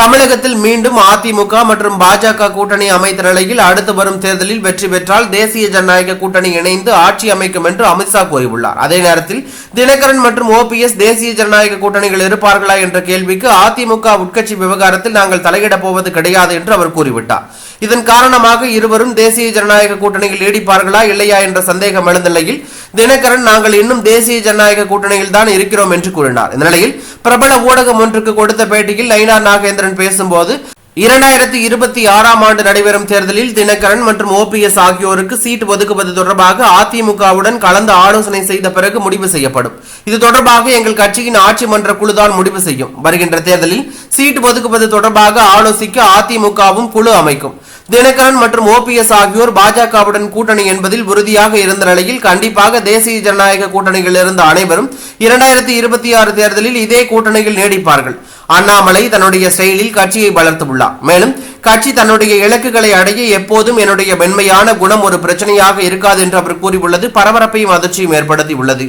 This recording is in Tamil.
தமிழகத்தில் மீண்டும் அதிமுக மற்றும் பாஜக கூட்டணி அமைத்த நிலையில் அடுத்து வரும் தேர்தலில் வெற்றி பெற்றால் தேசிய ஜனநாயக கூட்டணி இணைந்து ஆட்சி அமைக்கும் என்று அமித்ஷா கூறியுள்ளார். அதே நேரத்தில் தினகரன் மற்றும் ஓபிஎஸ் தேசிய ஜனநாயக கூட்டணிகள் இருப்பார்களா என்ற கேள்விக்கு அதிமுக உட்கட்சி விவகாரத்தில் நாங்கள் தலையிடப் போவது கிடையாது என்று அவர் கூறிவிட்டார். இதன் காரணமாக இருவரும் தேசிய ஜனநாயக கூட்டணியில் நீடிப்பார்களா இல்லையா என்ற சந்தேகம் எழுந்த நிலையில் தினகரன் நாங்கள் இன்னும் தேசிய ஜனநாயக கூட்டணியில் தான் இருக்கிறோம் என்று கூறினார். இந்த நிலையில் பிரபல ஊடகம் ஒன்றுக்கு கொடுத்த பேட்டியில் ஐநா நாகேந்திரன் பேசும்போது இரண்டாயிரத்தி இருபத்தி ஆறாம் ஆண்டு நடைபெறும் தேர்தலில் தினகரன் மற்றும் ஓபிஎஸ் ஆகியோருக்கு சீட் ஒதுக்குவது தொடர்பாக அதிமுகவுடன் கலந்து ஆலோசனை செய்த பிறகு முடிவு செய்யப்படும். இது தொடர்பாக எங்கள் கட்சியின் ஆட்சி மன்ற குழுதான் முடிவு செய்யும். வருகின்ற தேர்தலில் சீட் ஒதுக்குவது தொடர்பாக ஆலோசிக்க அதிமுகவும் குழு அமைக்கும். தினகரன் மற்றும் ஓபிஎஸ் ஆகியோர் பாஜகவுடன் கூட்டணி என்பதில் உறுதியாக இருந்த நிலையில் கண்டிப்பாக தேசிய ஜனநாயக கூட்டணியில் இருந்த அனைவரும் இரண்டாயிரத்தி இருபத்தி ஆறு தேர்தலில் இதே கூட்டணியில் நீடிப்பார்கள். அண்ணாமலை தன்னுடைய செயலில் கட்சியை வளர்த்துள்ளார். மேலும் கட்சி தன்னுடைய இலக்குகளை அடைய எப்போதும் என்னுடைய மென்மையான குணம் ஒரு பிரச்சனையாக இருக்காது என்று அவர் கூறியுள்ளது. பரபரப்பையும் அதிர்ச்சியும் ஏற்படுத்தி உள்ளது